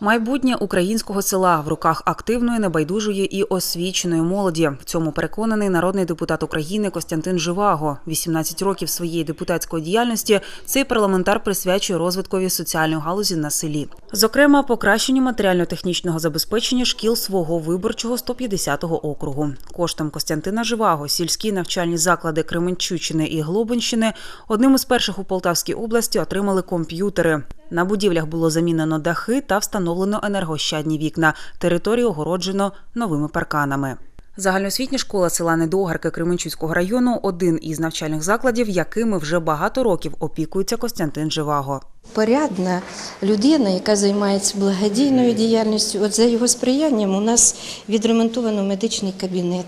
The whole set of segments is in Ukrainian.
Майбутнє українського села в руках активної, небайдужої і освіченої молоді. В цьому переконаний народний депутат України Костянтин Живаго. 18 років своєї депутатської діяльності цей парламентар присвячує розвиткові соціальної галузі на селі. Зокрема, покращенню матеріально-технічного забезпечення шкіл свого виборчого 150-го округу. Коштом Костянтина Живаго сільські навчальні заклади Кременчучини і Глобинщини одним із перших у Полтавській області отримали комп'ютери. На будівлях було замінено дахи та встановлено енергощадні вікна. Територію огороджено новими парканами. Загальноосвітня школа села Недогарки Кременчуцького району один із навчальних закладів, якими вже багато років опікується Костянтин Живаго. Порядна людина, яка займається благодійною діяльністю. От за його сприянням у нас відремонтовано медичний кабінет,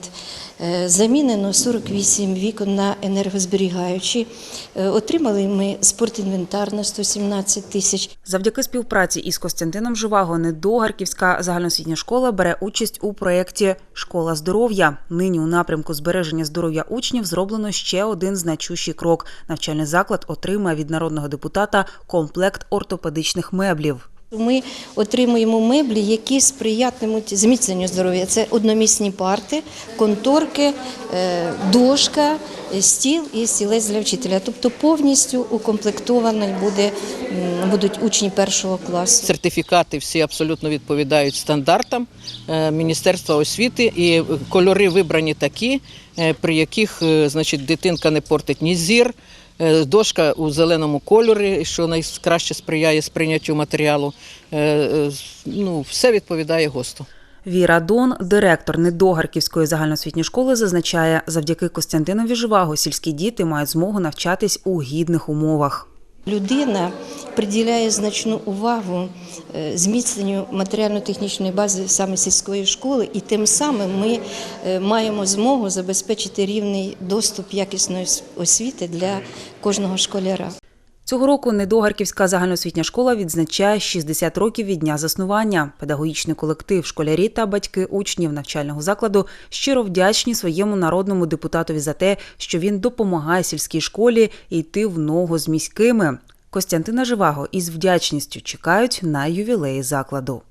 е, замінено 48 вікон на енергозберігаючі. Е, Отримали ми спортінвентар на 117 тисяч. Завдяки співпраці із Костянтином Живаго Недогарківська загальноосвітня школа бере участь у проєкті Школа здоров'я. Нині у напрямку збереження здоров'я учнів зроблено ще один значущий крок. Навчальний заклад отримає від народного депутата комплект ортопедичних меблів. Ми отримуємо меблі, які сприятимуть зміцненню здоров'я. Це одномісні парти, конторки, е, дошка, стіл і стілець для вчителя. Тобто повністю укомплектований буде, будуть учні першого класу. Сертифікати всі абсолютно відповідають стандартам е, Міністерства освіти, і кольори вибрані такі, е, при яких значить, дитинка не портить ні зір. Е, Дошка у зеленому кольорі, що найкраще сприяє сприйняттю матеріалу. Е, е, Ну, все відповідає ГОСТу. Віра Дон, директор Недогарківської загальноосвітньої школи, зазначає, завдяки Костянтинові Живаго сільські діти мають змогу навчатись у гідних умовах. Людина приділяє значну увагу е, зміцненню матеріально-технічної бази саме сільської школи, і тим самим ми е, маємо змогу забезпечити рівний доступ якісної освіти для кожного школяра. Цього року Недогарківська загальноосвітня школа відзначає 60 років від дня заснування. Педагогічний колектив, школярі та батьки учнів навчального закладу щиро вдячні своєму народному депутатові за те, що він допомагає сільській школі йти в ногу з міськими. Костянтина Живаго із вдячністю чекають на ювілеї закладу.